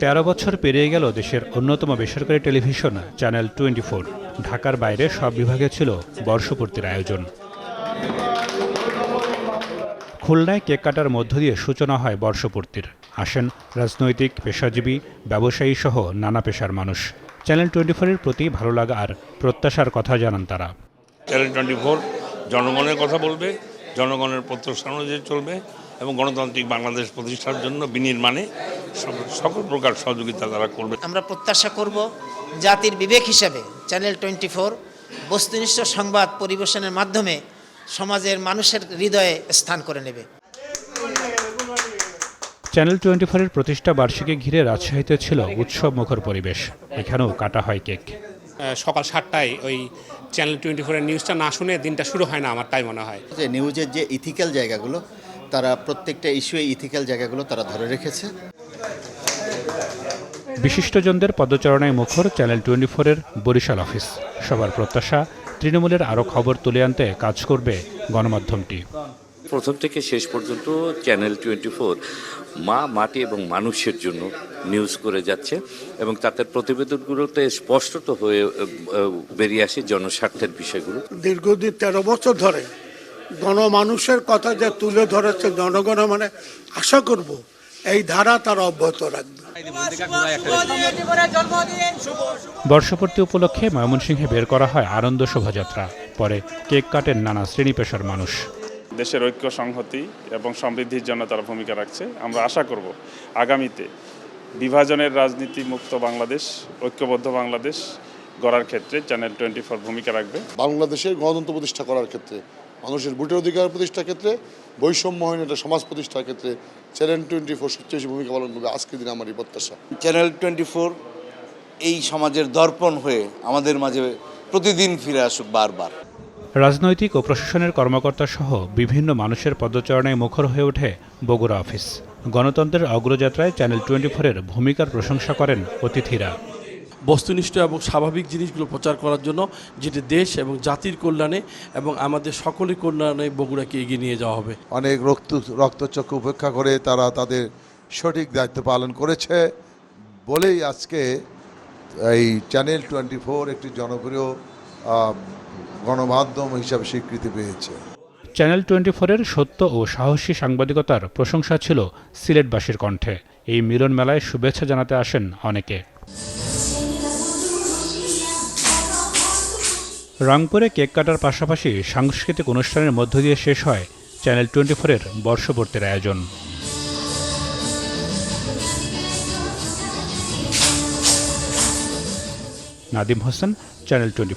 তেরো বছর পেরিয়ে গেল দেশের অন্যতম বেসরকারি টেলিভিশন চ্যানেল টোয়েন্টি ফোর ঢাকার বাইরে সব বিভাগে ছিল বর্ষপূর্তির আয়োজন। খুলনায় কেক কাটার মধ্য দিয়ে সূচনা হয় বর্ষপূর্তির। আসেন রাজনৈতিক, পেশাজীবী, ব্যবসায়ী সহ নানা পেশার মানুষ। চ্যানেল টোয়েন্টি ফোরের প্রতি ভালো লাগা আর প্রত্যাশার কথা জানান তারা। চ্যানেল টোয়েন্টি ফোর জনগণের কথা বলবে, জনগণের প্রত্যাশা অনুযায়ী চলবে এবং গণতান্ত্রিক বাংলাদেশ প্রতিষ্ঠার জন্য বিনির্মাণে সব- সকল প্রকার সহযোগিতা তারা করবে। আমরা প্রত্যাশা করব জাতির বিবেক হিসাবে চ্যানেল টোয়েন্টি ফোর বস্তুনিষ্ঠ সংবাদ পরিবেশনের মাধ্যমে সমাজের মানুষের হৃদয়ে স্থান করে নেবে। চ্যানেল টোয়েন্টি ফোরের প্রতিষ্ঠা বার্ষিকী ঘিরে রাজশাহীতে ছিল উৎসব মুখর পরিবেশ। এখানেও কাটা হয় কেক। সকাল সাতটায় ওই চ্যানেল টোয়েন্টি ফোরের নিউজটা না শুনে দিনটা শুরু হয় না আমার তাই মনে হয়। যে নিউজের যে ইথিক্যাল জায়গাগুলো তারা প্রত্যেকটা ইস্যুয়ে ইথিক্যাল জায়গাগুলো তারা ধরে রেখেছে। বিশিষ্টজনদের পদচারণায় মুখর চ্যানেল টোয়েন্টি ফোরের বরিশাল অফিস সবার প্রত্যাশা তৃণমূলের আরও খবর তুলে আনতে কাজ করবে গণমাধ্যমটি। প্রথম থেকে শেষ পর্যন্ত চ্যানেল টোয়েন্টি ফোর মা মাটি এবং মানুষের জন্য নিউজ করে যাচ্ছে এবং তাদের প্রতিবেদনগুলোতে স্পষ্টত হয়ে বেরিয়ে আসে জনস্বার্থের বিষয়গুলো। দীর্ঘদিন তেরো বছর ধরে গণমানুষের কথা যে তুলে ধরেছে জনগণ মানে আশা করব এই ধারা তারা অব্যাহত রাখবে। বর্ষপূর্তি উপলক্ষে ময়মনসিংহে বের করা হয় আনন্দ শোভাযাত্রা। পরে কেক কাটেন নানা শ্রেণি পেশার মানুষ। দেশের ঐক্য সংহতি এবং সমৃদ্ধির জন্য তারা ভূমিকা রাখছে। আমরা আশা করব আগামীতে বিভাজনের রাজনীতি মুক্ত বাংলাদেশ ঐক্যবদ্ধ বাংলাদেশ গড়ার ক্ষেত্রে চ্যানেল টোয়েন্টি ফোর ভূমিকা রাখবে। বাংলাদেশের গণতন্ত্র প্রতিষ্ঠা করার ক্ষেত্রে মানুষের ভোটের অধিকার প্রতিষ্ঠার ক্ষেত্রে বৈষম্যহীন একটা সমাজ প্রতিষ্ঠার ক্ষেত্রে চ্যানেল টোয়েন্টি ফোর সবচেয়ে বেশি ভূমিকা পালন করবে আজকের দিনে আমার এই প্রত্যাশা। চ্যানেল টোয়েন্টি ফোর এই সমাজের দর্পণ হয়ে আমাদের মাঝে প্রতিদিন ফিরে আসুক বারবার। রাজনৈতিক ও প্রশাসনের কর্মকর্তা সহ বিভিন্ন মানুষের পদচারণায় মুখর হয়ে ওঠে বগুড়া অফিস। গণতন্ত্রের অগ্রযাত্রায় চ্যানেল টোয়েন্টি ফোরের ভূমিকার প্রশংসা করেন অতিথিরা। বস্তুনিষ্ঠ এবং স্বাভাবিক জিনিসগুলো প্রচার করার জন্য যেটি দেশ এবং জাতির কল্যাণে এবং আমাদের সকলের কল্যাণে বগুড়াকে এগিয়ে নিয়ে যাওয়া হবে। অনেক রক্ত রক্তচক্ষু উপেক্ষা করে তারা তাদের সঠিক দায়িত্ব পালন করেছে বলেই আজকে এই চ্যানেল টোয়েন্টি ফোর একটি জনপ্রিয় গণমাধ্যম হিসাবে স্বীকৃতি পেয়েছে। চ্যানেল টোয়েন্টি ফোরের সত্য ও সাহসী সাংবাদিকতার প্রশংসা ছিল সিলেটবাসীর কণ্ঠে। এই মিলন মেলায় শুভেচ্ছা জানাতে আসেন অনেকে। রংপুরে কেক কাটার পাশাপাশি সাংস্কৃতিক অনুষ্ঠানের মধ্য দিয়ে শেষ হয় চ্যানেল টোয়েন্টি ফোরের বর্ষপূর্তির আয়োজন। Nadim Hossain, channel twenty